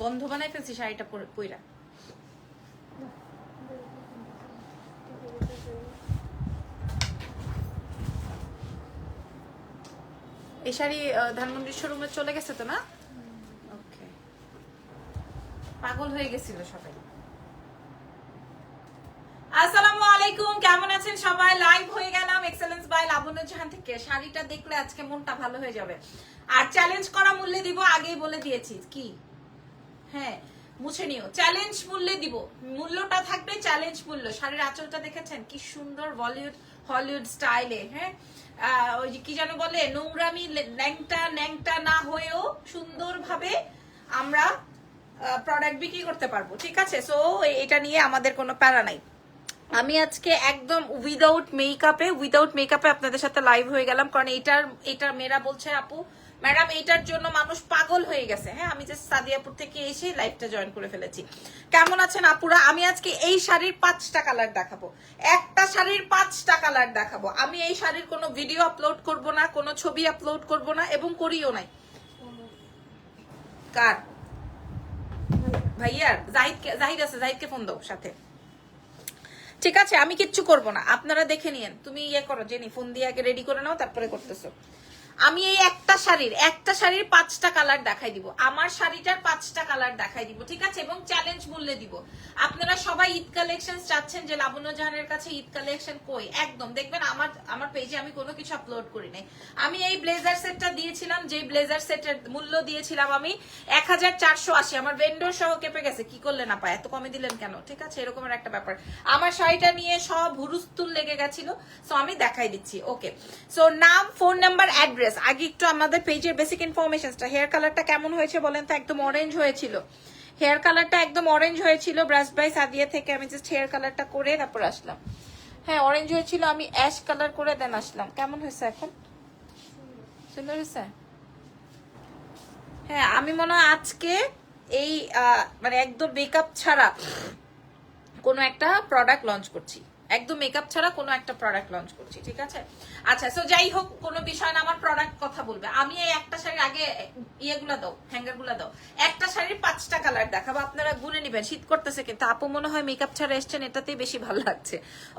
গন্ধ বানাই ফেলছি শাড়িটা পইরা। এই শাড়ি ধানমন্ডির শোরুমে চলে গেছে তো না? ওকে পাগল হয়ে গেছিল সবাই। আসসালামু আলাইকুম, কেমন আছেন সবাই? লাইভ হয়ে গেলাম এক্সেলেন্স বাই লাবণ্য জাহান থেকে। শাড়িটা দেখলে আজকে মনটা ভালো হয়ে যাবে। আর চ্যালেঞ্জ করা মূল্যে দিব, আগেই বলে দিয়েছি। কি? হ্যাঁ মুছে নিও। চ্যালেঞ্জ মূল্যে দিব। মূল্যটা থাকবে চ্যালেঞ্জ মূল্য। শাড়ির আঁচলটা দেখেছেন? কি সুন্দর বলিউড হলিউড স্টাইলে হ্যাঁ? ওই কি যেন বলে, নোংরামি ল্যাংটা ন্যাংটা না হয়েও সুন্দরভাবে আমরা প্রোডাক্ট বিক্রি করতে পারব। ঠিক আছে? সো এটা নিয়ে আমাদের কোনো প্যারা নাই। আমি আজকে একদম উইদাউট মেকআপে উইদাউট মেকআপে আপনাদের সাথে লাইভ হয়ে গেলাম। কারণ এটার, এটা মেয়েরা বলছে, আপু ম্যাডাম, এইটার জন্য মানুষ পাগল হয়ে গেছে। হ্যাঁ আমি যে সাদিয়াপুর থেকে এসে লাইভটা জয়েন করে ফেলেছি। কেমন আছেন আপুরা? আমি আজকে এই শাড়ির পাঁচটা কালার দেখাবো। একটা শাড়ির পাঁচটা কালার দেখাবো। আমি এই শাড়ির কোনো ভিডিও আপলোড করব না, কোনো ছবি আপলোড করব না এবং করিও নাই। কার? ভাইয়ার? জাহিদকে জাহিদ আছে, জাহিদকে ফোন দাও সাথে। ঠিক আছে, আমি কিচ্ছু করব না। আপনারা দেখে নিয়েন। তুমি ইয়ে করো, জেনি ফোন দিয়ে আগে রেডি করে নাও, তারপরে করতেছো। আমি এই একটা শাড়ির একটা শাড়ির পাঁচটা কালার দেখাই দিব। আমার শাড়িটার পাঁচটা কালার দেখাই দিব, ঠিক আছে? এবং চ্যালেঞ্জ মূল্যে দিব। আপনারা সবাই ঈদ কালেকশন চাচ্ছেন যে লাবণ্য জাহানের কাছে ঈদ কালেকশন কই? একদম, দেখবেন আমার আমার পেজে আমি কোনো কিছু আপলোড করি নাই। আমি এই ব্লেজার সেটটা দিয়েছিলাম যে ব্লেজার সেটের মূল্য দিয়েছিলাম আমি এক হাজার চারশো আশি। আমার ভেন্ডর সহ কেঁপে গেছে, কি করলেন আপা? এত কমে দিলেন কেন? ঠিক আছে এরকমের একটা ব্যাপার। আমার শাড়িটা নিয়ে সব হুরুস্তুল লেগে গেছিল সো আমি দেখাই দিচ্ছি ওকে সো নাম ফোন নাম্বার অ্যাড্রেস আগে একটু আমাদের পেজের বেসিক ইনফরমেশনটা হেয়ার কালারটা কেমন হয়েছে বলেন তো? একদম অরেঞ্জ হয়েছিল। হেয়ার কালারটা একদম অরেঞ্জ হয়েছিল ব্রাশ বাই সাদিয়া থেকে আমি জাস্ট হেয়ার কালারটা করে তারপর আসলাম। হ্যাঁ অরেঞ্জ হয়েছিল, আমি অ্যাশ কালার করে দেন আসলাম। কেমন হয়েছে এখন? সুন্দর হয়েছে? হ্যাঁ আমি মনে হয় আজকে এই মানে একদম মেকআপ ছাড়া কোনো একটা প্রোডাক্ট লঞ্চ করছি। একদম মেকআপ ছাড়া কোনো একটা প্রোডাক্ট লঞ্চ করছি, ঠিক আছে? আচ্ছা সো যাই হোক, কোনো বিষয় না, আমার প্রোডাক্ট কথা বলবে। আমি এই একটা শাড়ির আগে ইয়েগুলা দাও হ্যাঙ্গারগুলা দাও। একটা শাড়ির পাঁচটা কালার দেখাবো, আপনারা গুনে নিবেন। শীত করতেছে কিন্তু আপু মনে হয় মেকআপ ছাড়া এসছেন, এটাতেই বেশি ভালো লাগছে।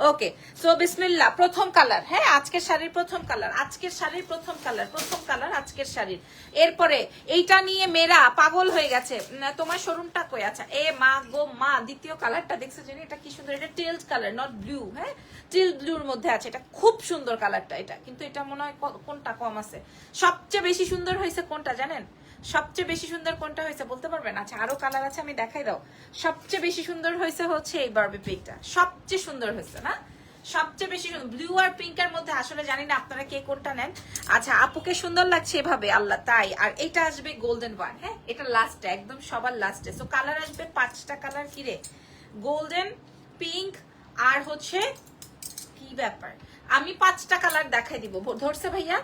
ওকে সো বিসমিল্লা প্রথম কালার হ্যাঁ আজকের শাড়ির প্রথম কালার আজকের শাড়ির প্রথম কালার প্রথম কালার আজকের শাড়ির। এরপরে, এইটা নিয়ে মেয়েরা পাগল হয়ে গেছে। তোমার শোরুমটা কই? আচ্ছা এ মা গো মা, দ্বিতীয় কালারটা দেখছ জানি, এটা কি সুন্দর, এটা টেলস কালার নট ব্লু হ্যাঁ? টিল ব্লুর মধ্যে আছে, এটা খুব সুন্দর কালারটা এটা? কিন্তু এটা মনে হয় কোনটা কম আছে? সবচেয়ে বেশি সুন্দর হয়েছে কোনটা জানেন? সবচেয়ে বেশি সুন্দর কোনটা হয়েছে বলতে পারবেন? আচ্ছা আরও কালার আছে, আমি দেখাই দাও। সবচেয়ে বেশি সুন্দর হয়েছে হচ্ছে এই বারবি পিকটা সবচেয়ে সুন্দর হয়েছে, না? সবচেয়ে বেশি ব্লু আর পিঙ্কের মধ্যে আসলে জানি না আপনারা কে কোনটা নেন। আচ্ছা আপুকে সুন্দর লাগছে এভাবে, আল্লাহ, তাই। আর এটা আসবে গোল্ডেন ওয়ান হ্যাঁ? এটা লাস্টে একদম সবার লাস্টে সো কালার আসবে পাঁচটা কালার কিরে গোল্ডেন পিঙ্ক আর হচ্ছে কি ব্যাপার? আমি পাঁচটা কালার দেখাই দিব। ধরছে ভাইয়া?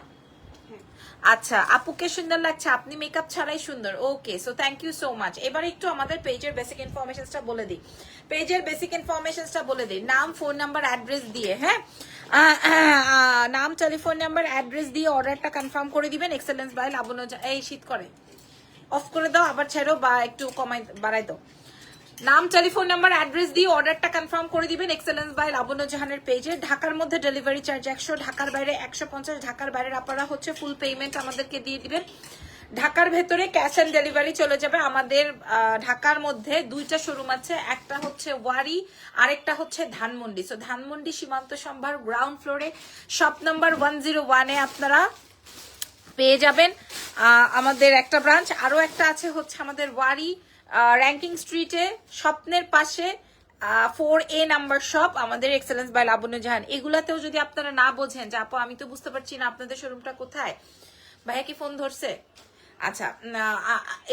আচ্ছা আপুকে সুন্দর লাগছে। আপনি মেকআপ ছাড়াই সুন্দর। Okay so thank you so much এবার একটু আমাদের পেজের বেসিক ইনফরমেশনসটা বলে দিই। পেজের বেসিক ইনফরমেশনসটা বলে দিই। নাম ফোন নাম্বার অ্যাড্রেস দিয়ে হ্যাঁ? নাম টেলিফোন নাম্বার অ্যাড্রেস দিয়ে অর্ডারটা কনফার্ম করে দিবেন। এক্সেলেন্স বাই লাবণ্য এই শীত করে। অফ করে দাও আবার ছেড়ো বা একটু কমাই বাড়াই দাও। নাম টেলিফোন নাম্বার অ্যাড্রেস দিয়ে অর্ডারটা কনফার্ম করে দিবেন এক্সেলেন্স বাই লাবণ্য জাহানের পেজে ঢাকার মধ্যে ডেলিভারি চার্জ একশো, ঢাকার বাইরে একশো পঞ্চাশ, ঢাকার বাইরের আপনারা হচ্ছে ফুল পেমেন্ট আমাদেরকে দিয়ে দিবেন। ঢাকার ভেতরে ক্যাশ অন ডেলিভারি চলে যাবে। আমাদের ঢাকার মধ্যে দুইটা শোরুম আছে। একটা হচ্ছে ওয়ারি, আরেকটা হচ্ছে ধানমন্ডি। সো ধানমন্ডি সীমান্ত সম্ভার গ্রাউন্ড ফ্লোরে শপ নাম্বার ওয়ান জিরো ওয়ানে আপনারা পেয়ে যাবেন। আমাদের একটা ব্রাঞ্চ আরও একটা আছে হচ্ছে আমাদের ওয়ারি র্যাঙ্কিং স্ট্রিটে স্বপ্নের পাশে ফোর এ নাম্বার শপ আমাদের এক্সেলেন্স বাই লাবণ্য জাহান। এগুলাতেও যদি আপনারা না বোঝেন যে, আপু, আমি তো বুঝতে পারছি না, আপনাদের শোরুমটা কোথায়? ভাইয়া কি ফোন ধরছে? আচ্ছা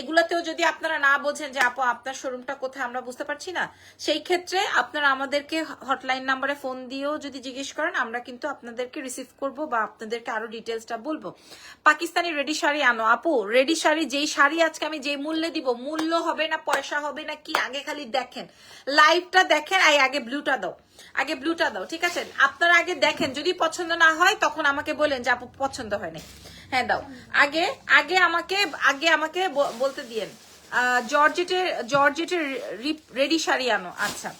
এগুলাতেও যদি আপনারা না বোঝেন যে আপু, আপনার শোরুমটা কোথায় আমরা বুঝতে পারছি না, সেই ক্ষেত্রে আপনারা আমাদেরকে হটলাইন নাম্বারে ফোন দিয়েও যদি জিজ্ঞেস করেন, আমরা কিন্তু আপনাদেরকে রিসিভ করব বা আপনাদেরকে আরও ডিটেলসটা বলব। পাকিস্তানি রেডি শাড়ি আনো। আপু, রেডি শাড়ি, যেই শাড়ি আজকে আমি যে মূল্যে দিব, মূল্য হবে না, পয়সা হবে না, কি? আগে খালি দেখেন। লাইভটা দেখেন, এই আগে ব্লুটা দাও। আগে ব্লুটা দাও, ঠিক আছে? আপনারা আগে দেখেন, যদি পছন্দ না হয়, তখন আমাকে বলেন যে আপু পছন্দ হয়নি। হ্যাঁ দাও। আগে আগে আমাকে আগে আমাকে বলতে দিয়েন। জর্জেটের জর্জেটের রেডি শাড়ি আনো। আচ্ছা।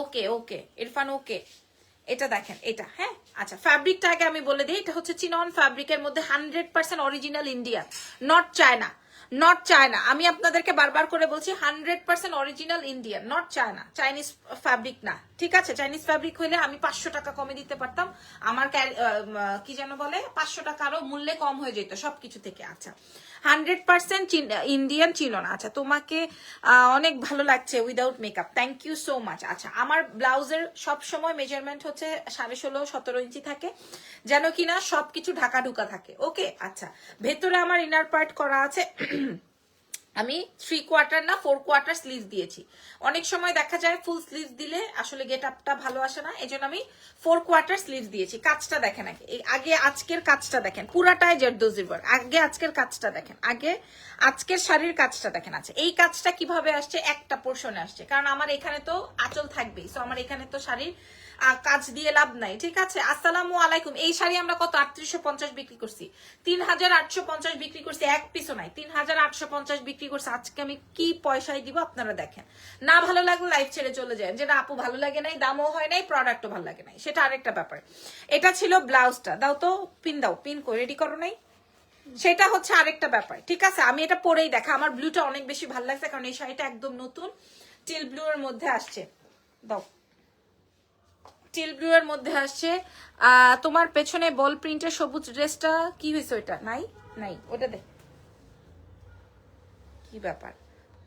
ওকে ওকে। ইরফান, ওকে। এটা দেখেন, এটা হ্যাঁ? আচ্ছা ফ্যাব্রিকটা আগে আমি বলে দিই। এটা হচ্ছে চিনন ফ্যাব্রিকের মধ্যে hundred percent original India not China not China আমি আপনাদেরকে বারবার করে বলছি hundred percent original Indian not China Chinese fabric না। ঠিক আছে? চাইনিজ ফ্যাব্রিক হইলে আমি পাঁচশো টাকা কমে দিতে পারতাম। আমার কি যেন বলে? পাঁচশো টাকা আরও মূল্যে কম হয়ে যেত সবকিছু থেকে। আচ্ছা। হান্ড্রেড পার্সেন্ট ইন্ডিয়ান ছিল না। আচ্ছা তোমাকে অনেক ভালো লাগছে without makeup thank you so much আচ্ছা আমার ব্লাউজের সব সময় মেজারমেন্ট হচ্ছে সাড়ে ষোলো, সতেরো ইঞ্চি থাকে, যেন কিনা সবকিছু ঢাকা ঢুকা থাকে। ওকে আচ্ছা ভেতরে আমার ইনার পার্ট করা আছে। আমি থ্রি কোয়ার্টার না ফোর কোয়ার্টার স্লিভ দিয়েছি। অনেক সময় দেখা যায় ফুল স্লিভ দিলে আসলে গেট আপটা ভালো আসে না এই আমি ফোর কোয়ার্টার স্লিভ দিয়েছি। কাজটা দেখেন আগে। এই আগে আজকের কাজটা দেখেন। পুরাটাই জেরদোজির ওয়ার্ক আগে আজকের কাজটা দেখেন। আগে আজকের শাড়ির কাজটা দেখেন আছে। এই কাজটা কীভাবে আসছে? একটা পোর্শনে আসছে। কারণ আমার এখানে তো আঁচল থাকবেই। সো আমার এখানে তো শাড়ির কাজ দিয়ে লাভ নাই, ঠিক আছে? আসসালামু আলাইকুম। এই শাড়ি আমরা কত? আটত্রিশশো পঞ্চাশ বিক্রি করছি। তিন হাজার আটশো পঞ্চাশ বিক্রি করছি, এক পিসও নাই। তিন হাজার আটশো পঞ্চাশ বিক্রি করছি। আজকে আমি কি পয়সায় দিব আপনারা দেখেন। না ভালো লাগলে লাইফ ছেড়ে চলে যায় যেটা আপু ভালো লাগে নাই, দামও হয় নাই প্রোডাক্টও ভালো লাগে নাই। সেটা আরেকটা ব্যাপার। এটা ছিল ব্লাউজটা। দাও তো পিন দাও। পিন করে রেডি করো নাই? সেটা হচ্ছে আরেকটা ব্যাপার, ঠিক আছে? আমি এটা পরেই দেখা। আমার ব্লুটা অনেক বেশি ভালো লাগছে, কারণ এই শাড়িটা একদম নতুন টিল ব্লু এর মধ্যে আসছে। দাও। টিল ব্লু এর মধ্যে আসছে। তোমার পেছনে বল প্রিন্টের সবুজ ড্রেসটা কি হয়েছে ওইটা? নাই? নাই ওটা দে। কি ব্যাপার?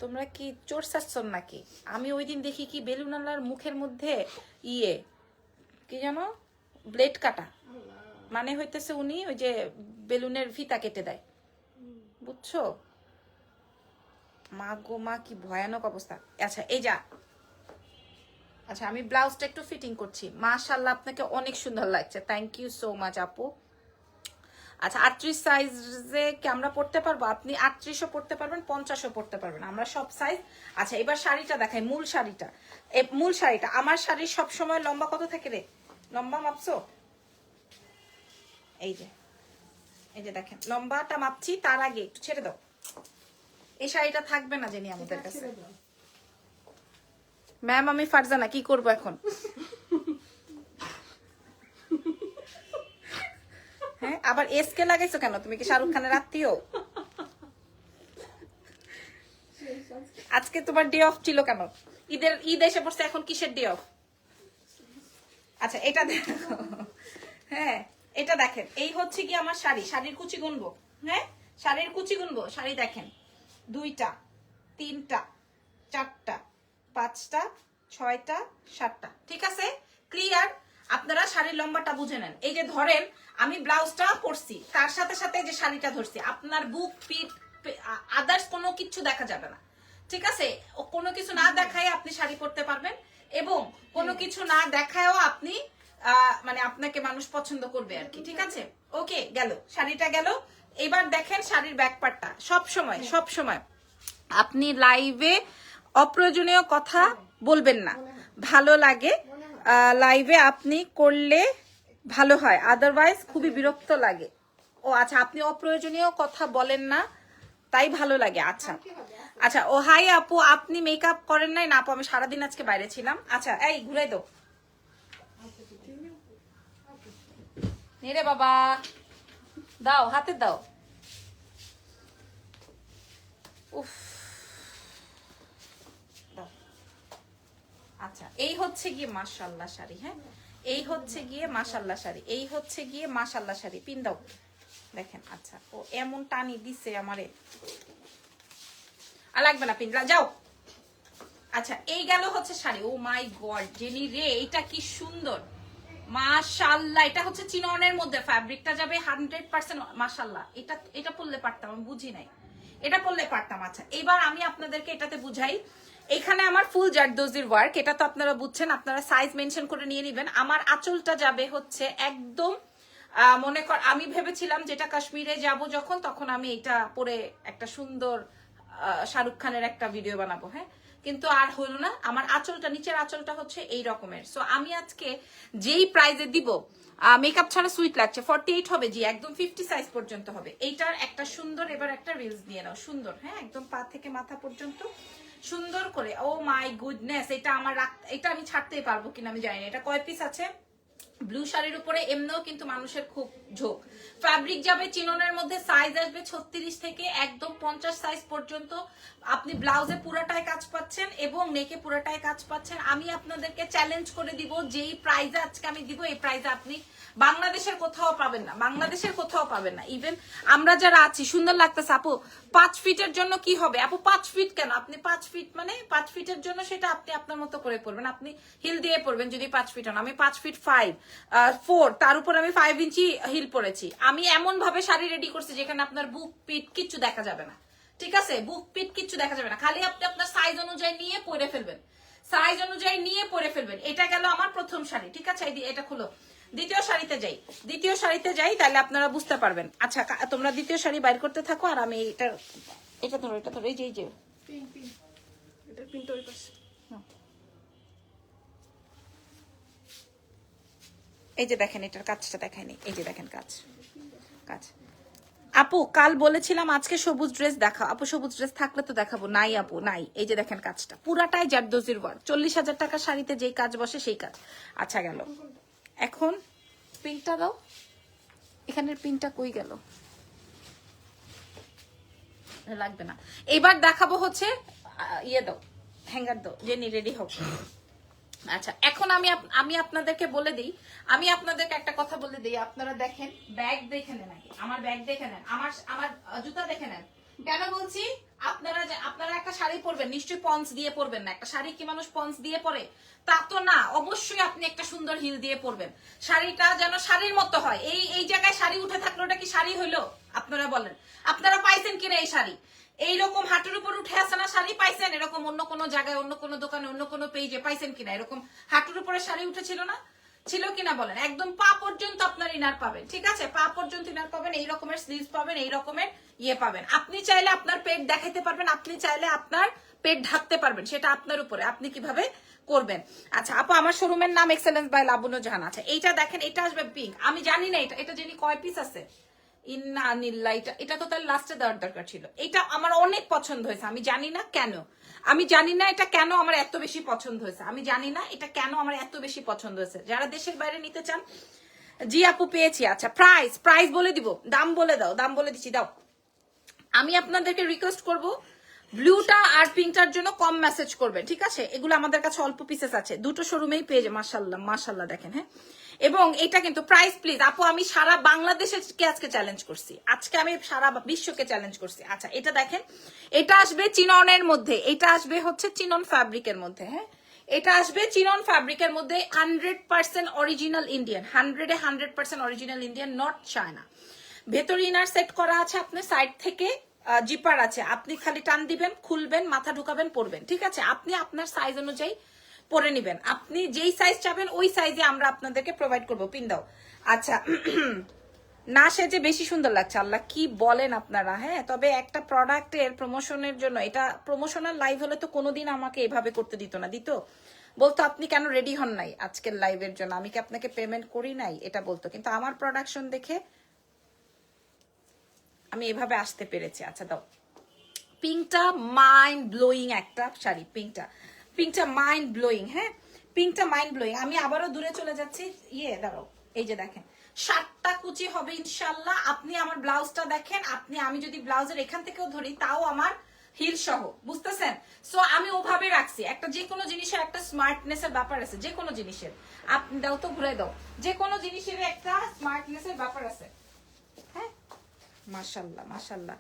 তোমরা কি চোর সাচ্ছন নাকি? আমি ওই দিন দেখি কি বেলুনালার মুখের মধ্যে ইয়ে কি জানো ব্লেড কাটা। মানে হইতেছে উনি ওই যে বেলুনের ফিতা কেটে দেয়। বুঝছ? মা গো, মা, কি ভয়ানক অবস্থা। আচ্ছা এই যা। আচ্ছা আমি ব্লাউজটা একটু ফিটিং করছি। মাশাল্লাহ আপনাকে অনেক সুন্দর লাগছে। থ্যাংক ইউ সো মাচ আপু। আচ্ছা আটত্রিশ সাইজে কি আমরা পড়তে পারব? আপনি আটত্রিশও পড়তে পারবেন পঞ্চাশও পড়তে পারবেন। আমরা সব সাইজ আচ্ছা এবার শাড়িটা দেখাই মূল শাড়িটা। মূল শাড়িটা। আমার শাড়ির সব সময় লম্বা কত থাকে রে? লম্বা মাপছো? এই যে এই যে দেখেন লম্বাটা মাপছি তার আগে একটু ছেড়ে দাও। এই শাড়িটা থাকবে না জানি আমাদের কাছে। ম্যাম আমি ফারজানা, কি করব এখন? হ্যাঁ আবার এসকে লাগাইছো কেন? তুমি কি শাহরুখ খানের আত্মীয়? আজকে তোমার ডে অফ ছিল কেন? ঈদের, ঈদ এসে পড়ছে, এখন কিসের ডে অফ আচ্ছা এটা দেখো। হ্যাঁ এটা দেখেন। এই হচ্ছে কি আমার শাড়ি? শাড়ির কুচি গুনবো। হ্যাঁ শাড়ির কুচি গুনবো? শাড়ি দেখেন। দুইটা, তিনটা, চারটা। পাঁচটা, ছয়টা, সাতটা। ঠিক আছে? ক্লিয়ার আপনারা শাড়ির লম্বাটা বুঝে নেন। এই যে ধরেন, আমি ব্লাউজটা পরছি, তার সাথে সাথে যে শাড়িটা ধরছি, আপনার বুক, পিঠ আদার্স কোনো কিছু দেখা যাবে না। ঠিক আছে? কোনো কিছু না দেখায় আপনি শাড়ি পরতে পারবেন, এবং কোনো কিছু না দেখায়ও আপনি মানে আপনাকে মানুষ পছন্দ করবে আর কি। ঠিক আছে? ওকে, গেল। শাড়িটা গেল। এবার দেখেন শাড়ির ব্যাক পার্টটা সব সময় সব সময় আপনি লাইভে অপ্রয়োজনীয় কথা বলবেন না। ভালো লাগে লাইভে আপনি করলে ভালো হয়। আদারওয়াইজ খুবই বিরক্ত লাগে। ও আচ্ছা আপনি অপ্রয়োজনীয় কথা বলেন না তাই ভালো লাগে। আচ্ছা আচ্ছা ও হাই আপু আপনি মেকআপ করেন নাই? না আপু আমি সারাদিন আজকে বাইরে ছিলাম। আচ্ছা এই ঘুরে দাও। নেরে বাবা। দাও হাতে দাও। উফ। আচ্ছা এই হচ্ছে গিয়ে মাশাল্লাহ শাড়ি হ্যাঁ? এই হচ্ছে গিয়ে মাশাল্লাহ শাড়ি, এই হচ্ছে গিয়ে মাশাল্লাহ শাড়ি, পিন দাও। দেখেন আচ্ছা ও এমন টানি দিছে আমারে। আর লাগবে না পিন যাও। আচ্ছা এই গেল হচ্ছে sari, oh my god, Jenny রে এটা কি সুন্দর। মাশাল্লাহ, এটা হচ্ছে চিননের মধ্যে, ফ্যাব্রিকটা যাবে হান্ড্রেড পার্সেন্ট মাশাল্লাহ। এটা এটা পরলে পারতাম, আমি বুঝি নাই। এটা পরলে পারতাম আচ্ছা এবার আমি আপনাদেরকে এটাতে বুঝাই। এখানে আমার ফুল জারদোজির ওয়ার্ক এটা তো আপনারা বুঝছেন, আপনারা সাইজ মেনশন করে নিয়ে নেবেন। আমার আঁচলটা যাবে হচ্ছে একদম মনে কর, আমি ভেবেছিলাম যেটা কাশ্মীরে যাব যখন, তখন আমি এটা পরে একটা সুন্দর শাহরুখ খানের একটা ভিডিও বানাবো হ্যাঁ? কিন্তু আর হলো না, আমার আঁচলটা, নিচের আঁচলটা হচ্ছে এই রকমের। সো আমি আজকে যেই প্রাইজে দিব মেকআপ ছাড়া সুইট লাগছে ফর্টি এইট হবে জি, একদম ফিফটি সাইজ পর্যন্ত হবে। এইটার একটা সুন্দর, এবার একটা রিলস দিয়ে নাও, সুন্দর হ্যাঁ? একদম পা থেকে মাথা পর্যন্ত। সুন্দর করে, ও মাই গুডনেস এটা আমার এটা আমি ছাড়তেই পারব কিনা আমি জানি এটা কয় পিস আছে? ব্লু শাড়ির উপরে এমনিও কিন্তু মানুষের খুব ঝোঁক। ফ্যাব্রিক যাবে চিননের মধ্যে সাইজ আসবে ছত্রিশ থেকে একদম পঞ্চাশ সাইজ পর্যন্ত। আপনি ব্লাউজে পুরোটায় কাজ পাচ্ছেন এবং নেকে পুরোটায় কাজ পাচ্ছেন। আমি আপনাদেরকে চ্যালেঞ্জ করে দিব, যেই প্রাইজে আজকে আমি দিব, এই প্রাইজে আপনি বাংলাদেশের কোথাও পাবেন না, বাংলাদেশের কোথাও পাবেন না। ইভেন আমরা যারা আছি, সুন্দর লাগতেছে, আপু, পাঁচ ফিটের জন্য কি হবে? আপু, পাঁচ ফিট কেন? আপনি পাঁচ ফিট মানে পাঁচ ফিটের জন্য সেটা আপনি আপনার মতো করে পড়বেন আপনি হিল দিয়ে পড়বেন যদি পাঁচ ফিট হন। আমি পাঁচ ফিট ফাইভ ফোর তার উপর আমি ফাইভ ইঞ্চি হিল পরেছি। আমি এমন ভাবে শাড়ি রেডি করছি যেখানে আপনার বুক পিট কিচ্ছু দেখা যাবে না। ঠিক আছে? বুক পিট কিচ্ছু দেখা যাবে না। খালি আপনি আপনার সাইজ অনুযায়ী নিয়ে পরে ফেলবেন। সাইজ অনুযায়ী নিয়ে পরে ফেলবেন। এটা গেল আমার প্রথম শাড়ি। ঠিক আছে? এটা খুলো। দ্বিতীয় শাড়িতে যাই। দ্বিতীয় শাড়িতে যাই তাহলে আপনারা বুঝতে পারবেন। আচ্ছা তোমরা দ্বিতীয় শাড়ি বাইর করতে থাকো আর আমি এটা এটা ধরো এটা ধরো এই যে এই যে। এই যে দেখেন এটার কাজটা দেখায়নি। এই যে দেখেন কাজ। কাজ। আপু কাল বলেছিলাম আজকে সবুজ ড্রেস দেখা আপু সবুজ ড্রেস থাকলে তো দেখাবো। নাই আপু নাই। এই যে দেখেন কাজটা। পুরাটাই জারদোজির ওয়ার্ক চল্লিশ হাজার টাকা শাড়িতে যেই কাজ বসে সেই কাজ। আচ্ছা গেল। এখন পিনটা দাও। এখানের পিনটা কই গেল? লাগবে না। এবার দেখাবো হচ্ছে ইয়ে দাও, হ্যাঙ্গার দাও, জেনি, রেডি হোক আচ্ছা এখন আমি আমি আপনাদেরকে বলে দিই, আমি আপনাদেরকে একটা কথা বলে দিই, আপনারা দেখেন, ব্যাগ দেখে নেন আগে, আমার ব্যাগ দেখে নেন, আমার আমার জুতা দেখে নেন। কেন বলছি? আপনারা যে- আপনারা একটা শাড়ি পরবেন, নিশ্চয়ই পন্স দিয়ে পরবেন না। একটা শাড়ি কি মানুষ পন্স দিয়ে পরে? তা তো না, অবশ্যই আপনি একটা সুন্দর হিল দিয়ে পরবেন। শাড়িটা যেন শাড়ির মতো হয়। এই এই জায়গায় শাড়ি উঠে থাকলে ওটা কি শাড়ি হইল? আপনারা বলেন। আপনারা পাইছেন কিনা এই শাড়ি? এইরকম হাঁটুর উপর উঠে আসে না শাড়ি? পাইছেন? এরকম অন্য কোনো জায়গায়, অন্য কোনো দোকানে, অন্য কোনো পেজে পাইছেন কিনা? এরকম হাঁটুর উপরে শাড়ি উঠেছিল না? ছিল কিনা বলেন। একদম পা পর্যন্ত আপনার ইনার পাবেন, ঠিক আছে? পা পর্যন্ত ইনার পাবেন, এই রকমের স্লিভস পাবেন, এই রকমের ইয়ে পাবেন। আপনি চাইলে আপনার পেট দেখাইতে পারবেন, আপনি চাইলে আপনার পেট ঢাকতে পারবেন, সেটা আপনার উপরে। আপনি কীভাবে করবেন? আচ্ছা আপু, আমার শোরুমের নাম এক্সেলেন্স বাই লাবণ্য জাহান আছে। এইটা দেখেন, এটা আসবে পিঙ্ক আমি জানি না এটা এটা জানি কয় পিস আছে? ইন্না আনিল্লা এটা এটা তো তার লাস্টে দেওয়ার দরকার ছিল। এটা আমার অনেক পছন্দ হয়েছে, আমি জানি না কেন। আমি জানি না এটা কেন আমার এত বেশি পছন্দ হয়েছে। আমি জানি না এটা কেন আমার এত বেশি পছন্দ হয়েছে। যারা দেশের বাইরে নিতে চান, জি আপু, পেয়েছি। আচ্ছা প্রাইস প্রাইস বলে দিব। দাম বলে দাও, দাম বলে দিচ্ছি, দাও। আমি আপনাদেরকে রিকোয়েস্ট করব ব্লুটা আর পিঙ্কটার জন্য কম মেসেজ করবেন, ঠিক আছে? এগুলো আমাদের কাছে অল্প পিসেস আছে। দুটো শোরুমেই পেয়ে যায় মাসাল্লাহ মাসাল্লাহ দেখেন হ্যাঁ? এবং এটা কিন্তু প্রাইস প্লিজ আপু, আমি সারা বাংলাদেশকে আজকে চ্যালেঞ্জ করছি? আজকে আমি সারা বিশ্বকে চ্যালেঞ্জ করছি। আচ্ছা এটা দেখেন, এটা আসবে চিননের মধ্যে, এটা আসবে হচ্ছে চিনন ফ্যাব্রিকের মধ্যে হ্যাঁ? এটা আসবে চিনন ফ্যাব্রিকের মধ্যে হান্ড্রেড পার্সেন্ট অরিজিনাল ইন্ডিয়ান হান্ড্রেডে hundred percent original Indian not China ভেতর ইনার সেট করা আছে আপনার সাইড থেকে জিপার আছে। আপনি খালি টান দিবেন, খুলবেন, মাথা ঢুকাবেন, পরবেন, ঠিক আছে? আপনি আপনার সাইজ অনুযায়ী পরে নিবেন। আপনি যেই সাইজ চাবেন, ওই সাইজে আমরা আপনাদেরকে প্রোভাইড করব। পিন দাও। আচ্ছা না সেজে বেশি সুন্দর লাগছে। আল্লাহ কি বলেন আপনারা হ্যাঁ? তবে একটা প্রোডাক্টের প্রমোশনের জন্য, এটা প্রমোশনাল লাইভ হলে তো কোনোদিন আমাকে এভাবে করতে দিত না, দিত? বলতো, আপনি কেন রেডি হন নাই আজকের লাইভের জন্য? আমি কি আপনাকে পেমেন্ট করি নাই? এটা বলতো। কিন্তু আমার প্রোডাকশন দেখে আমি এভাবে আসতে পেরেছি। আচ্ছা দাও। পিঙ্কটা মাইন্ড ব্লোয়িং একটা শাড়ি পিঙ্কটা পিঙ্কটা মাইন্ড ব্লোয়িং হ্যাঁ? পিঙ্কটা মাইন্ড ব্লোয়িং আমি আবারও দূরে চলে যাচ্ছি। ইয়ে দাঁড়াও। এই যে দেখেন। সাতটা কুচি হবে ইনশাল্লাহ আপনি আমার ব্লাউজটা দেখেন। আপনি, আমি যদি ব্লাউজের এখান থেকেও ধরি, তাও আমার হিল সহ। বুঝতেছেন? সো আমি ওভাবে রাখছি। একটা যে কোনো জিনিসের একটা স্মার্টনেস এর ব্যাপার আছে। যে কোনো জিনিসের। আপনি দাও তো ঘুরে দাও। যে কোনো জিনিসের একটা স্মার্টনেস এর ব্যাপার আছে। হ্যাঁ? মাশাল্লাহ মাশাল্লাহ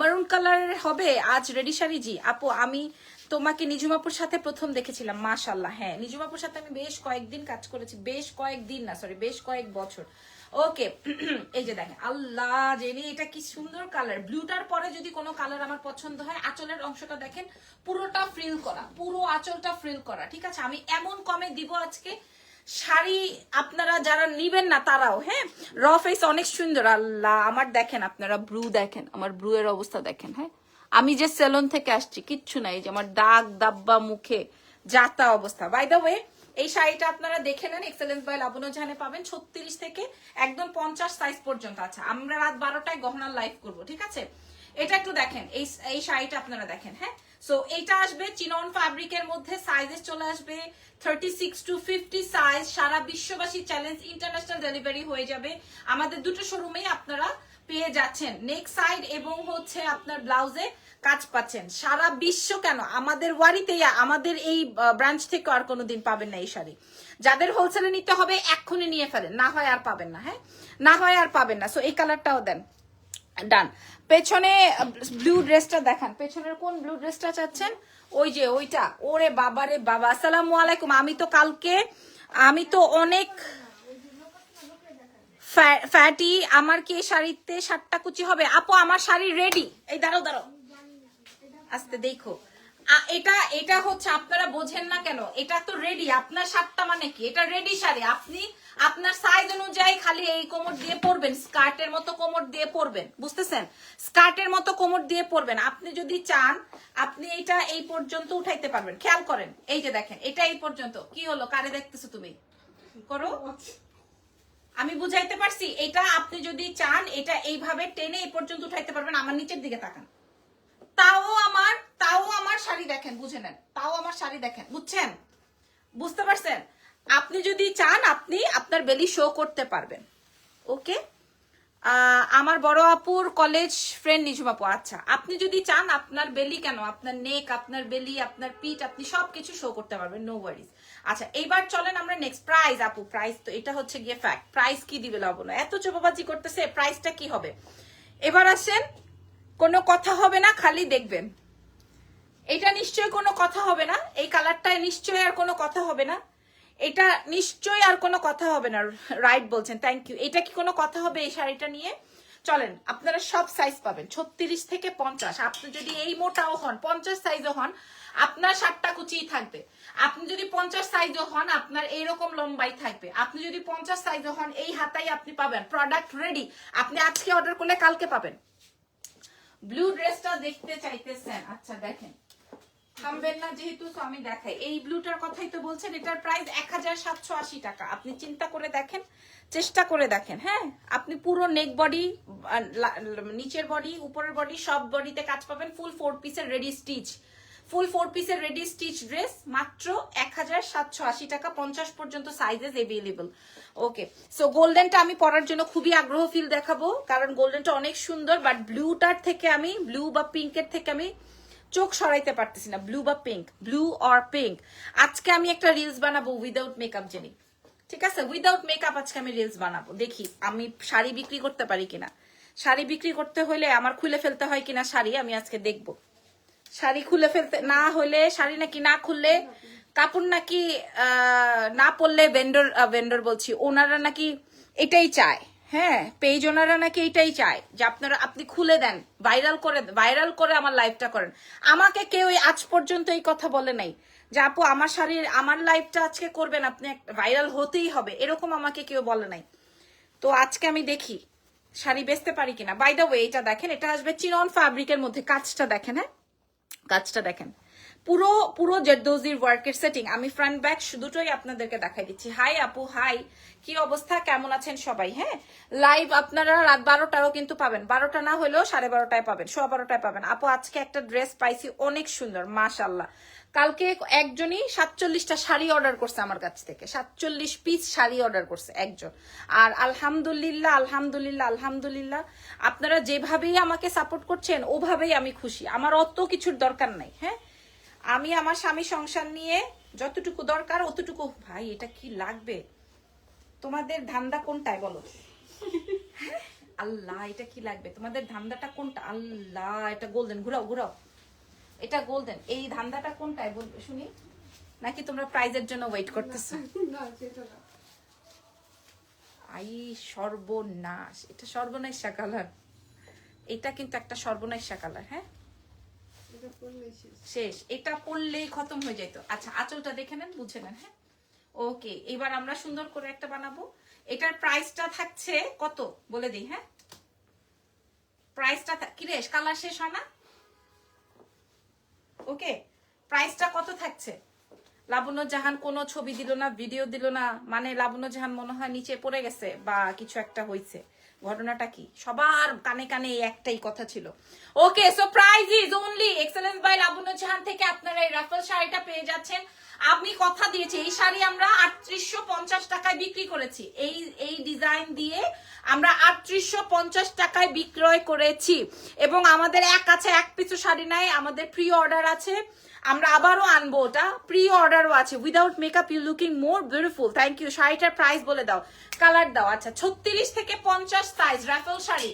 মারুন কালার হবে। আজ রেডি শাড়ি জি আপু, আমি তোমাকে নিজুমাপুর সাথে প্রথম দেখেছিলাম মাশাল্লাহ হ্যাঁ নিজুমাপুর সাথে আমি বেশ কয়েকদিন কাজ করেছি, বেশ কয়েকদিন না সরি বেশ কয়েক বছর। ওকে, এই যে দেখেন, আল্লাহ জেনি এটা কি সুন্দর কালার ব্লুটার পরে যদি কোনো কালার আমার পছন্দ হয়, আঁচলের অংশটা দেখেন, পুরোটা ফ্রিল করা, পুরো আঁচলটা ফ্রিল করা, ঠিক আছে? আমি এমন কমে দিব আজকে, শাড়ি আপনারা যারা নিবেন না, তারাও হ্যাঁ? র ফেস অনেক সুন্দর, আল্লাহ, আমার দেখেন আপনারা, ব্রু দেখেন, আমার ব্রু এর অবস্থা দেখেন হ্যাঁ? আমি যে সেলুন থেকে আসছি, কিচ্ছু নাই যে আমার দাগ, দাব্বা, মুখে যাতা অবস্থা। বাই দ্য ওয়ে এই শাড়িটা আপনারা দেখে নেন এক্সেলেন্স বাই লাবণ্য জাহানে পাবেন ছত্রিশ থেকে একদম পঞ্চাশ সাইজ পর্যন্ত আছে। আমরা রাত বারোটায় গহনার লাইভ করব, ঠিক আছে? এটা একটু দেখেন, এই এই শাড়িটা আপনারা দেখেন হ্যাঁ? সো এইটা আসবে চিনন ফ্যাব্রিকের মধ্যে সাইজেস চলে আসবে thirty six to fifty size সারা বিশ্ববাসী চ্যালেঞ্জ ইন্টারন্যাশনাল ডেলিভারি হয়ে যাবে। আমাদের দুটো শোরুমেই আপনারা পেয়ে যাচ্ছেন। নেক সাইড এবং হচ্ছে আপনার ব্লাউজে কাজ পাচ্ছেন। সারা বিশ্ব কেন? আমাদের ওয়ারিতে আমাদের এই ব্রাঞ্চ থেকে আর কোনোদিন পাবেন না এই শাড়ি। যাদের হোলসেলে নিতে হবে, এক্ষুনি নিয়ে ফেলেন। না হয় আর পাবেন না হ্যাঁ? না হয় আর পাবেন না। সো এই কালারটাও দেন। ডান পেছনে ব্লু ড্রেসটা দেখান। পেছনের কোন ব্লু ড্রেসটা চাচ্ছেন? ওই যে, ওইটা। ওরে বাবারে বাবা। আসসালামু আলাইকুম। আমি তো কালকে, আমি তো অনেক ফ্যা- ফ্যাটি। আমার কি শাড়িতে সাতটা কুচি হবে? আপু, আমার শাড়ি রেডি এই দাঁড়াও দাঁড়াও। আস্তে দেখো। এটা এটা হচ্ছে আপনারা বোঝেন না কেন, এটা তো রেডি আপনার সাতটা মানে কি? এটা রেডি শাড়ি আপনি আপনার সাইজ অনুযায়ী খালি এই কোমর দিয়ে পরবেন স্কার্টের মতো কোমর দিয়ে পরবেন, বুঝতেছেন? স্কার্টের মতো কোমর দিয়ে পরবেন, আপনি যদি চান, আপনি এটা এই পর্যন্ত উঠাইতে পারবেন, খেয়াল করেন, এই যে দেখেন, এটা এই পর্যন্ত, কি হলো, কারে দেখতেছো তুমি? করো। আমি বুঝাইতে পারছি, এটা আপনি যদি চান, এটা এইভাবে টেনে এই পর্যন্ত উঠাইতে পারবেন, আমার নিচের দিকে তাকান। তাও আমার তাও আমার শাড়ি দেখেন, বুঝে নেন। তাও আমার শাড়ি দেখেন, বুঝছেন? বুঝতে পারছেন? আপনি যদি চান, আপনি আপনার বেলি শো করতে পারবেন। ওকে আমার বড় আপুর কলেজ ফ্রেন্ড নিজুম আচ্ছা। আপনি যদি চান, আপনার বেলি কেন? আপনার নেক আপনার বেলি, আপনার পিঠ, আপনি সবকিছু শো করতে পারবেন নো ওয়ারিজ আচ্ছা এইবার চলেন আমরা নেক্সট প্রাইস আপু। প্রাইস তো এটা হচ্ছে গিয়ে ফ্যাক্ট প্রাইস কি দিবে লবণ? এত চোপাবাজি করতেছে প্রাইসটা কি হবে? এবার আসেন কোনো কথা হবে না, খালি দেখবেন। এটা নিশ্চয় কোনো কথা হবে না, এই কালারটায় নিশ্চয়ই আর কোনো কথা হবে না। এটা নিশ্চয়ই আর কোনো কথা হবে না, রাইট বলছেন থ্যাংক ইউ এটা কি কোনো কথা হবে এই শাড়িটা নিয়ে? চলেন, আপনারা সব সাইজ পাবেন, ছত্রিশ থেকে পঞ্চাশ। আপনি যদি এই মোটাও হন, পঞ্চাশ সাইজও হন, আপনার ষাটটা কুচিই থাকবে। আপনি যদি পঞ্চাশ সাইজও হন, আপনার এইরকম লম্বাই থাকবে। আপনি যদি পঞ্চাশ সাইজও হন, এই হাতাই আপনি পাবেন প্রোডাক্ট রেডি আপনি আজকে অর্ডার করলে কালকে পাবেন। ব্লু ড্রেসটা দেখতে চাইতেছেন। আচ্ছা দেখেন। থামবেন না, যেহেতু তো আমি দেখাই। এই ব্লুটার কথাই তো বলছেন, এটার প্রাইস এক হাজার সাতশো আশি টাকা। আপনি চিন্তা করে দেখেন, চেষ্টা করে দেখেন হ্যাঁ? আপনি পুরো নেক বডি নিচের বডি উপরের বডি সব বডিতে কাজ পাবেন ফুল ফোর পিসের রেডি স্টিচ ফুল ফোর পিসের রেডি স্টিচ ড্রেস, মাত্র এক হাজার সাতশো আশি টাকা, পঞ্চাশ পর্যন্ত সাইজেস এভেলেবল ওকে সো গোল্ডেনটা আমি পরার জন্য খুবই আগ্রহ ফিল দেখাবো, কারণ গোল্ডেনটা অনেক সুন্দর বাট ব্লুটার থেকে আমি ব্লু বা পিঙ্কের থেকে আমি চোখ সরাইতে পারতেছি না ব্লু বা পিঙ্ক ব্লু অর পিঙ্ক আজকে আমি একটা রিলস বানাবো উইদাউট মেকআপ জেনি। ঠিক আছে? উইদাউট মেকআপ আজকে আমি রিলস বানাবো। দেখি, আমি শাড়ি বিক্রি করতে পারি কিনা? শাড়ি বিক্রি করতে হলে আমার খুলে ফেলতে হয় কিনা শাড়ি আমি আজকে দেখব। শাড়ি খুলে ফেলতে, না হলে, শাড়ি নাকি না খুললে, কাপড় নাকি না পরলে ভেন্ডর ভেন্ডর বলছি, ওনারা নাকি এটাই চায় হ্যাঁ পেজ ওনারা নাকি এটাই চায় যে আপনারা, আপনি খুলে দেন ভাইরাল করে ভাইরাল করে আমার লাইফটা করেন। আমাকে কেউ আজ পর্যন্ত এই কথা বলে নাই যে, আপু, আমার শাড়ির আমার লাইফটা আজকে করবেন, আপনি ভাইরাল হতেই হবে। এরকম আমাকে কেউ বলে নাই। তো আজকে আমি দেখি, শাড়ি বেচতে পারি কিনা। বাই দ্য ওয়ে এটা দেখেন, এটা আসবে চিরন ফ্যাব্রিকের মধ্যে, কাজটা দেখেন হ্যাঁ? কাজটা দেখেন। পুরো পুরো জেরদৌজির ওয়ার্কের সেটিং আমি ফ্রন্ট ব্যাক দুটোই আপনাদেরকে দেখাই দিচ্ছি। হাই আপু হাই কি অবস্থা? কেমন আছেন সবাই? হ্যাঁ? লাইভ আপনারা রাত বারোটাও কিন্তু পাবেন। বারোটা না হলেও সাড়ে বারোটায় পাবেন, সোয়া বারোটায় পাবেন। আপু, আজকে একটা ড্রেস পাইছি অনেক সুন্দর মাশাল্লাহ কালকে একজনই সাতচল্লিশটা শাড়ি অর্ডার করছে আমার কাছ থেকে। সাতচল্লিশ পিস শাড়ি অর্ডার করছে একজন। আর আলহামদুলিল্লাহ আলহামদুলিল্লাহ আলহামদুলিল্লাহ, আপনারা যেভাবেই আমাকে সাপোর্ট করছেন, ওভাবেই আমি খুশি। আমার অত কিছুর দরকার নাই হ্যাঁ? আমি আমার স্বামী সংসার নিয়ে যতটুকু দরকার অতটুকু ভাই এটা কি লাগবে? তোমাদের ধান্দা কোনটায় বলো? আল্লাহ এটা কি লাগবে? তোমাদের ধান্দাটা কোনটা? আল্লাহ এটা গোল্ডেন ঘুরাও ঘুরাও। এটা গোল্ডেন এই ধান্দাটা কোনটায় বলবে শুনি? নাকি তোমরা প্রাইজের জন্য ওয়েট করতেছো? আই সর্বনাশ। এটা সর্বনাশা কালার এটা কিন্তু একটা সর্বনাশা কালার হ্যাঁ? শেষ। এটা পড়লেই খতম হয়ে যেত আচ্ছা আঁচলটা দেখে নেন, বুঝে নেন হ্যাঁ? ওকে, এবার আমরা সুন্দর করে একটা বানাবো। এটার প্রাইসটা থাকছে কত? বলে দিই হ্যাঁ? প্রাইসটা কি কালার শেষ হয় না? ওকে, প্রাইসটা কত থাকছে? লাবণ্য জাহান কোনো ছবি দিল না, ভিডিও দিল না। মানে লাবণ্য জাহান মনে হয় নিচে পড়ে গেছে বা কিছু একটা হয়েছে ঘটনাটা কি? সবার কানে কানে এই একটাই কথা ছিল। Okay so price is only excellence by Labonno Jahan থেকে আপনারা এই রাফেল শাড়িটা পেয়ে যাচ্ছেন। আমি কথা দিয়েছি, এই শাড়ি আমরা আটত্রিশশো পঞ্চাশ টাকায় বিক্রি করেছি। এই এই ডিজাইন দিয়ে আমরা আটত্রিশশো পঞ্চাশ টাকায় বিক্রয় করেছি। এবং আমাদের এক আছে, এক পিছু শাড়ি নাই, আমাদের প্রি অর্ডার আছে। আমরা আবারও আনব ওটা। প্রি অর্ডারও আছে। Without makeup you looking more beautiful thank you শাড়িটার প্রাইস বলে দাও। কালার দাও। আচ্ছা ছত্রিশ থেকে পঞ্চাশ সাইজ রাফেল শাড়ি।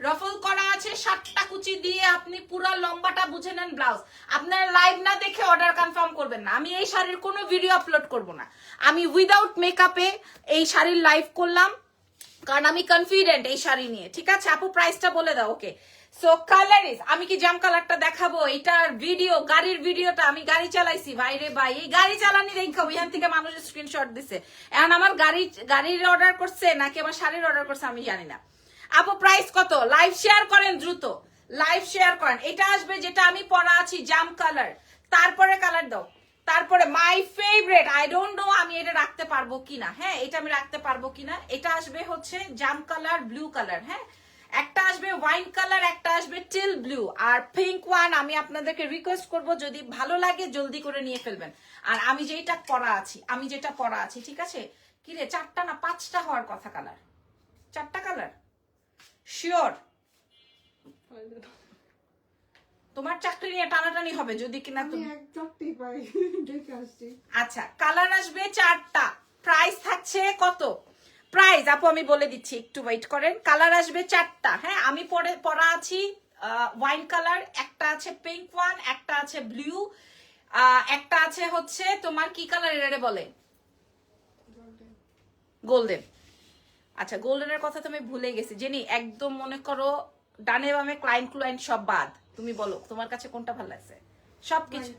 রফল করা আছে সাতটা কুচি দিয়ে আপনি পুরো লম্বাটা বুঝে নেন ব্লাউজ আপনার লাইভ না দেখে অর্ডার কনফার্ম করবেন না। আমি এই শাড়ির কোনো ভিডিও আপলোড করব না। আমি উইদাউট মেকআপে এই শাড়ির লাইভ করলাম। কারণ আমি কনফিডেন্ট এই শাড়ি নিয়ে। ঠিক আছে? আপু প্রাইসটা বলে দাও। ওকে সো কালার ইজ আমি কি জাম কালারটা দেখাবো? এটার ভিডিও গাড়ির ভিডিওটা আমি গাড়ি চালাইছি। ভাই রে ভাই, এই গাড়ি চালানি দেখাবো এখান থেকে মানুষ স্ক্রিনশট দিছে। এখন আমার গাড়ি, গাড়ির অর্ডার করছে নাকি আমার শাড়ির অর্ডার করছে আমি জানি না। আপু প্রাইস কত? লাইভ শেয়ার করেন দ্রুত। লাইভ শেয়ার করেন। এটা আসবে যেটা আমি পরা আছি জাম কালার তারপরে কালার দাও। তারপরে my favourite I don't know আমি এটা রাখতে পারব কিনা। হ্যাঁ এটা আমি রাখতে পারব কিনা। এটা আসবে হচ্ছে জাম কালার ব্লু কালার হ্যাঁ একটা আসবে ওয়াইন কালার একটা আসবে টিল ব্লু আর পিঙ্ক ওয়ান আমি আপনাদেরকে রিকোয়েস্ট করব যদি ভালো লাগে জলদি করে নিয়ে ফেলবেন। আর আমি যেটা পরা আছি আমি যেটা পরা আছি ঠিক আছে? কি রে চারটা না পাঁচটা হওয়ার কথা কালার চারটা কালার শিওর তোমার চাকরি নিয়ে টানাটানি হবে যদি কিনা তুমি আচ্ছা কালার আসবে চারটা। প্রাইস থাকছে কত? প্রাইস আপু আমি বলে দিচ্ছি একটু ওয়েট করেন। কালার আসবে চারটা হ্যাঁ? আমি পরে পরা আছি ওয়াইন কালার একটা আছে পিঙ্ক ওয়ান একটা আছে ব্লু একটা আছে হচ্ছে তোমার কি কালারের বলে? গোল্ডেন আচ্ছা গোল্ডেনের কথা তুমি ভুলে গেছি। জেনি একদম মনে করো ডানে বামে ক্লায়েন্ট ক্লায়েন্ট সব বাদ। তুমি বলো তোমার কাছে কোনটা ভালো লাগছে? সব কিছু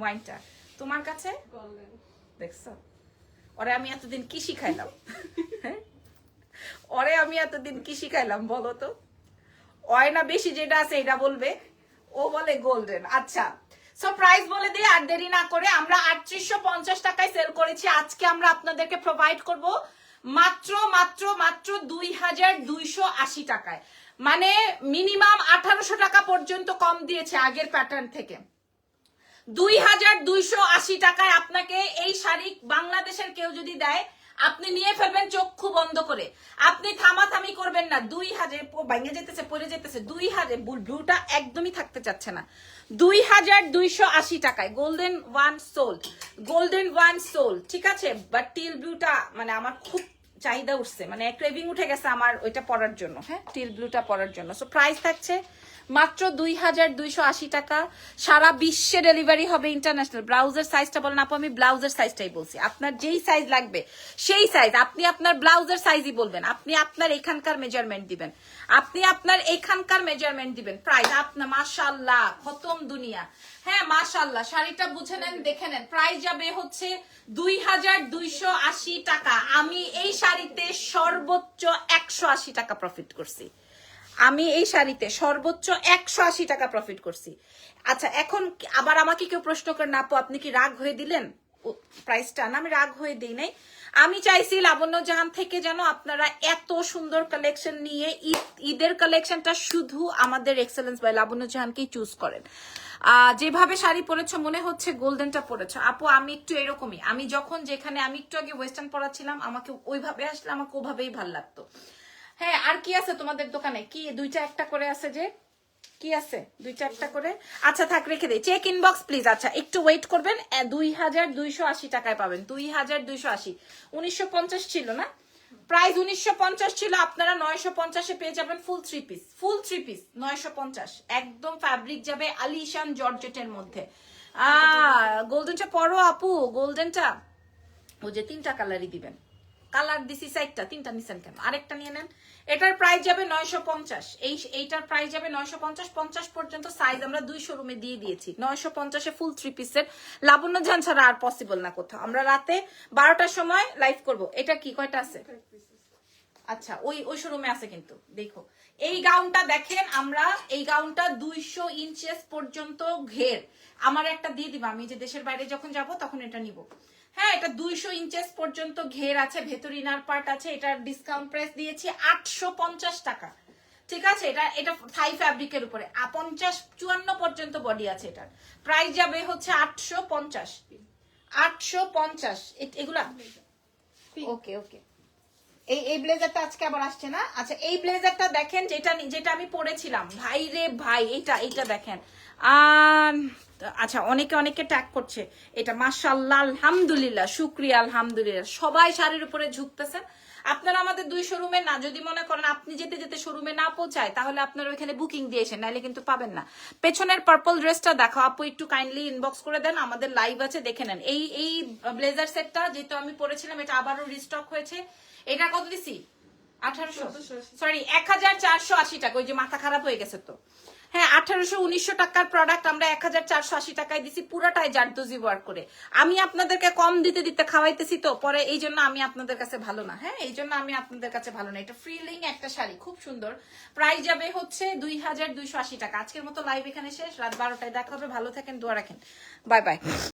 ওয়াইনটা। তোমার কাছে? গোল্ডেন দেখছ? ওরে আমি এতদিন কি শিখাইলাম? হ্যাঁ? ওরে আমি এতদিন কি শিখাইলাম বলো তো? অয়না বেশি যেটা আছে এটা বলবে? ও বলে গোল্ডেন আচ্ছা সো প্রাইস বলে দিই আর দেরি না করে আমরা আটত্রিশশো পঞ্চাশ টাকায় সেল করেছি। আজকে আমরা আপনাদেরকে প্রোভাইড করব মাত্র মাত্র মাত্র দুই হাজার দুইশো আশি টাকায়। মানে মিনিমাম আঠারোশো টাকা পর্যন্ত কম দিয়েছে আগের প্যাটার্ন থেকে। দুই হাজার দুইশো আশি টাকায় আপনাকে এই শাড়ি বাংলাদেশের কেউ যদি দেয়, আপনি নিয়ে ফেলবেন চক্ষু বন্ধ করে। আপনি থামাথামি করবেন না। দুই হাজার ভাঙে যেতেছে, পড়ে যেতেছে। দুই হাজার ব্লুটা একদমই থাকতে চাচ্ছে না। দুই হাজার দুইশো আশি টাকায় golden one soul golden one soul ঠিক আছে? বাট টিল ব্লুটা মানে আমার খুব চাহিদা উঠছে। মানে ক্রেভিং উঠে গেছে আমার ওইটা পরার জন্য হ্যাঁ? টিল ব্লুটা পরার জন্য। সো প্রাইস থাকছে মাত্র দুই হাজার দুইশো আশি টাকা। সারা বিশ্বে ডেলিভারি হবে ইন্টারন্যাশনাল। ব্লাউজের সাইজটা বলেন, আপু, আমি ব্লাউজের সাইজটাই বলছি। আপনার যেই সাইজ লাগবে, সেই সাইজ আপনি আপনার ব্লাউজের সাইজই বলবেন। আপনি আপনার এখানকার মেজারমেন্ট দিবেন। আপনি আপনার এখানকার মেজারমেন্ট দিবেন। প্রাইস আপনার মাশাল্লাহ খতম দুনিয়া। হ্যাঁ মাশাল্লাহ শাড়িটা বুঝে নেন, দেখে নেন। প্রাইস যাবে হচ্ছে দুই হাজার দুইশো আশি টাকা। আমি এই শাড়িতে সর্বোচ্চ একশো আশি টাকা প্রফিট করছি। আমি এই শাড়িতে সর্বোচ্চ একশো আশি টাকা প্রফিট করছি। আচ্ছা এখন আবার আমাকে কেউ প্রশ্ন করেন আপু, আপনি কি রাগ হয়ে দিলেন? প্রাইসটা না, আমি রাগ হয়ে দিই নাই। আমি চাইছি লাবণ্য জাহান থেকে যেন আপনারা এত সুন্দর কালেকশন নিয়ে ঈদ, ঈদের কালেকশনটা শুধু আমাদের এক্সেলেন্স বাই লাবণ্য জাহানকেই চুজ করেন যেভাবে শাড়ি পরেছো, মনে হচ্ছে গোল্ডেনটা পরেছো। আপু, আমি একটু এরকমই। আমি যখন যেখানে, আমি একটু আগে ওয়েস্টার্ন পরাচ্ছিলাম, আমাকে ওইভাবে আসলে, আমাকে ওভাবেই ভালো লাগতো। হ্যাঁ আর কি আছে তোমাদের দোকানে? কি, দুইটা একটা করে আছে যে? কি আছে? দুই চারটা করে? আচ্ছা থাক, রেখে দিই। চেক ইনবক্স প্লিজ আচ্ছা একটু ওয়েট করবেন। দুই হাজার দুইশো আশি টাকায় পাবেন। দুই হাজার দুইশো আশি। উনিশশো পঞ্চাশ ছিল না? প্রাইস উনিশশো পঞ্চাশ ছিল, আপনারা নয়শো পঞ্চাশে পেয়ে যাবেন full three piece full three piece নয়শো পঞ্চাশ। একদম ফ্যাব্রিক যাবে আলিশান জর্জেটের মধ্যে। আহ গোল্ডেনটা পরো আপু গোল্ডেনটা ও যে তিনটা কালারই দিবেন। কালার দিছি সাইডটা তিনটা নিছেন কেন? আরেকটা নিয়ে নেন। এটার প্রাইস যাবে নয়শো পঞ্চাশ। এই এইটার প্রাইস যাবে নয়শো পঞ্চাশ। পঞ্চাশ পর্যন্ত সাইজ আমরা দুই শোরুমে দিয়ে দিয়েছি। নয়শো পঞ্চাশে ফুল থ্রি পিসের লাবণ্য ঝান ছাড়া আর পসিবল না কোথাও। আমরা রাতে বারোটার সময় লাইভ করব। এটা কি? কয়টা আছে? আচ্ছা ওই ওই শোরুমে আছে কিন্তু। দেখো। এই গাউনটা দেখেন আমরা, এই গাউনটা দুইশো ইঞ্চেস পর্যন্ত ঘের। আমার একটা দিয়ে দিবা। আমি যে দেশের বাইরে যখন যাব, তখন এটা নিব। হ্যাঁ এটা দুইশো ইঞ্চেস পর্যন্ত ঘের আছে ভেতর ইনার পার্ট আছে এটার ডিসকাউন্ট প্রাইস দিয়েছি আটশো পঞ্চাশ টাকা। ঠিক আছে? এটা এটা থাই ফ্যাব্রিকের উপরে। পঞ্চাশ চুয়ান্ন পর্যন্ত বডি আছে এটার। প্রাইস যাবে হচ্ছে আটশো পঞ্চাশ। আটশো পঞ্চাশ। এগুলা? ওকে ওকে এই এই ব্লেজারটা আজকে আবার আসছে না? আচ্ছা এই ব্লেজারটা দেখেন যেটা যেটা আমি পরেছিলাম। ভাই রে ভাই, এটা এটা দেখেন। আচ্ছা অনেকে অনেকে ট্যাগ করছে। এটা মাশাল্লাহ আলহামদুলিল্লাহ, শুক্রিয়া, আলহামদুলিল্লাহ। সবাই শাড়ির উপরে ঝুঁকতেছেন। আপনারা আমাদের দুই শোরুমে না, যদি মনে করেন আপনি যেতে যেতে শোরুমে না পৌঁছায়, তাহলে আপনারা ওইখানে বুকিং দিয়েছেন নাহলে কিন্তু পাবেন না। পেছনের পার্পল ড্রেসটা দেখো, আপু একটু কাইন্ডলি ইনবক্স করে দেন, আমাদের লাইভ আছে, দেখে নেন। এই এই ব্লেজার সেটটা যেহেতু আমি পরেছিলাম, এটা আবারও রিস্টক হয়েছে। এটা কত দিছি? আঠারোশো। সরি এক হাজার চারশো আশি টাকা ওই যে মাথা খারাপ হয়ে গেছে তো। হ্যাঁ আঠারোশো উনিশশো টাকার প্রোডাক্ট আমরা এক হাজার চারশো আশি টাকায় দিছি পুরাটাই জারদোজি ওয়ার্ক করে। আমি আপনাদেরকে কম দিতে দিতে খাওয়াইতেছি তো পরে এই জন্য আমি আপনাদের কাছে ভালো না। হ্যাঁ এই জন্য আমি আপনাদের কাছে ভালো না। এটা ফ্রিলিং একটা শাড়ি খুব সুন্দর। প্রাইস যাবে হচ্ছে দুই হাজার দুইশো আশি টাকা। আজকের মতো লাইভ এখানে শেষ। রাত বারোটায় দেখা হবে। ভালো থাকেন দোয়া রাখেন। Bye bye.